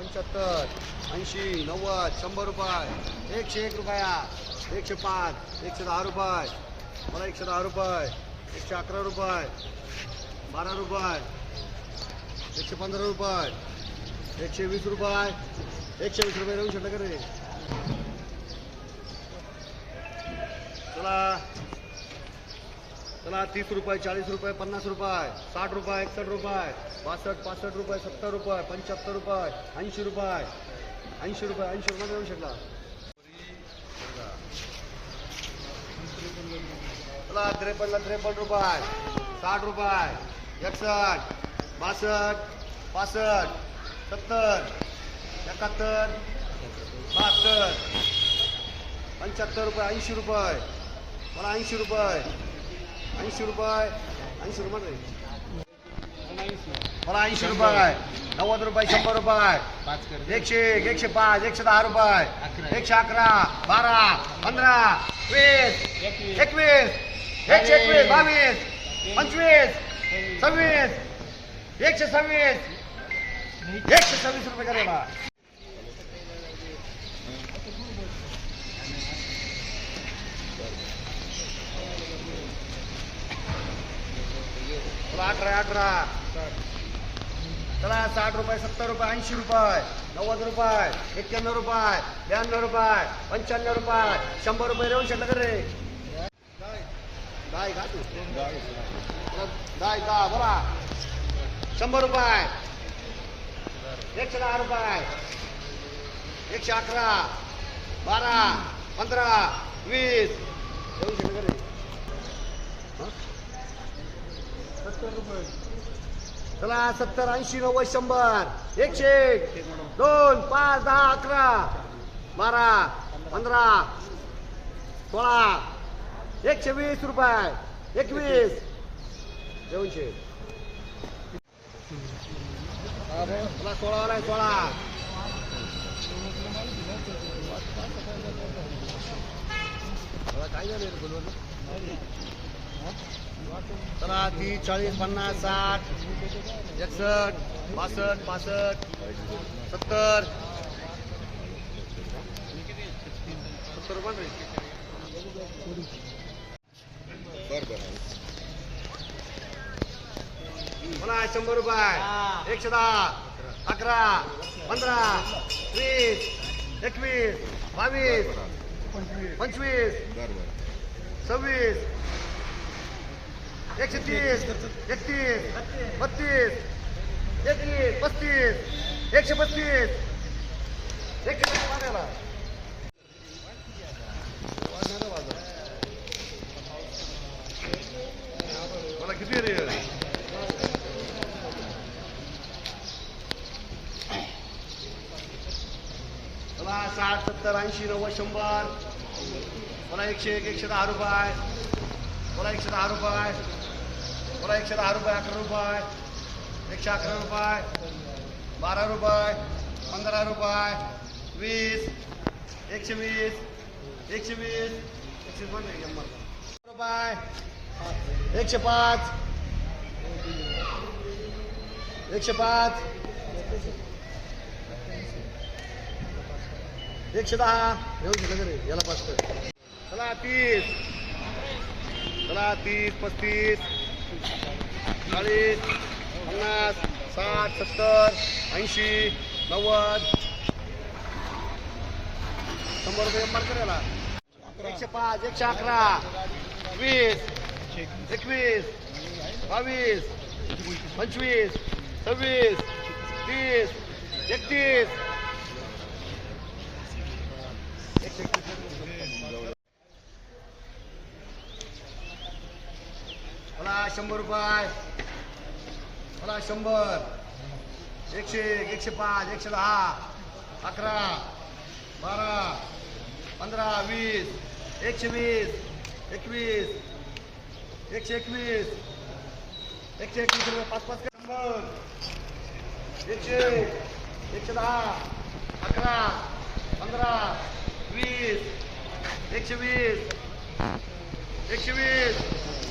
पंच्याहत्तर ऐंशी नव्वद शंभर रुपये एकशे एक रुपया एकशे पाच एकशे दहा रुपये मला एकशे दहा रुपये एकशे अकरा रुपये बारा रुपये एकशे पंधरा रुपये एकशे वीस रुपये एकशे वीस रुपये देऊ शकता का रे? चला. चला तीस रुपये चाळीस रुपये पन्नास रुपये साठ रुपये एकसष्ट रुपये बासष्ट पासष्ट रुपये सत्तर रुपये पंच्याहत्तर रुपये ऐंशी रुपये ऐंशी रुपये ऐंशी रुपये देऊ शकला चला त्रेपन्नला त्रेपन्न रुपये साठ रुपये एकसष्ट बासष्ट पासष्ट सत्तर एकाहत्तर बहात्तर पंच्याहत्तर रुपये ऐंशी रुपये मला ऐंशी रुपये. ऐंशी रुपये ऐंशी रुपये रे. मला ऐंशी रुपये नव्वद रुपये शंभर रुपये एकशे एक एकशे पाच एकशे दहा रुपये. एकशे अकरा बारा पंधरा वीस एकवीस एकशे एकवीस बावीस पंचवीस सव्वीस एकशे सव्वीस एकशे सव्वीस रुपये करेला अठरा अठरा. चला साठ रुपये सत्तर रुपये ऐंशी रुपये. नव्वद रुपये एक्क्याण्णव रुपये ब्याण्णव रुपये पंच्याण्णव रुपये. शंभर रुपये देऊ शकलं का रे? दाय का तू दाय का बोला. शंभर रुपये. एकशे दहा रुपये. एकशे अकरा बारा पंधरा वीस देऊ शकता का रे हं? चला सत्तर ऐंशी नव्वद शंभर एकशे एक दोन पाच दहा अकरा बारा पंधरा सोळा एकशे वीस रुपये एकवीस दोनशे सोळा आहे, सोळा सोळा काय झालं बोलवलं? चला तीस चाळीस पन्नास साठ एकसष्ट बासष्ट पासष्ट सत्तर सत्तर रुपये रे. मला शंभर रुपये एकशे दहा अकरा पंधरा वीस एकवीस बावीस पंचवीस सव्वीस एकशे तीस एकतीस बत्तीस एकवीस पस्तीस एकशे पस्तीस एकशे पस्तीस वाढायला. वाढणार आहे बाजार. मला किती रे मला साठ सत्तर ऐंशी नव्वद शंभर मला एकशे एक एकशे दहा रुपये मला एकशे दहा रुपये. मला एकशे दहा रुपये अकरा रुपये. एकशे अकरा रुपये. बारा रुपये. पंधरा रुपये. वीस. एकशे वीस. एकशे वीस. एकशे पण रुपये. एकशे पाच. एकशे पाच. एकशे दहा. येऊ शकत रे. याला पाच चला तीस. चला तीस पस्तीस चाळीस पन्नास साठ सत्तर ऐंशी नव्वद. शंभर रुपये एम कर एकशे पाच एकशे अकरा वीस एकवीस बावीस पंचवीस सव्वीस तीस एकतीस. एकशे एकतीस मला शंभर रुपये. मला शंभर. एकशे एक, एकशे पाच एकशे दहा अकरा बारा पंधरा वीस एकशे वीस एकवीस एकशे एकवीस एकशे एकवीस रुपये पाच पाच शंभर. एकशे एक, एकशे दहा अकरा पंधरा वीस एकशे वीस एकशे वीस.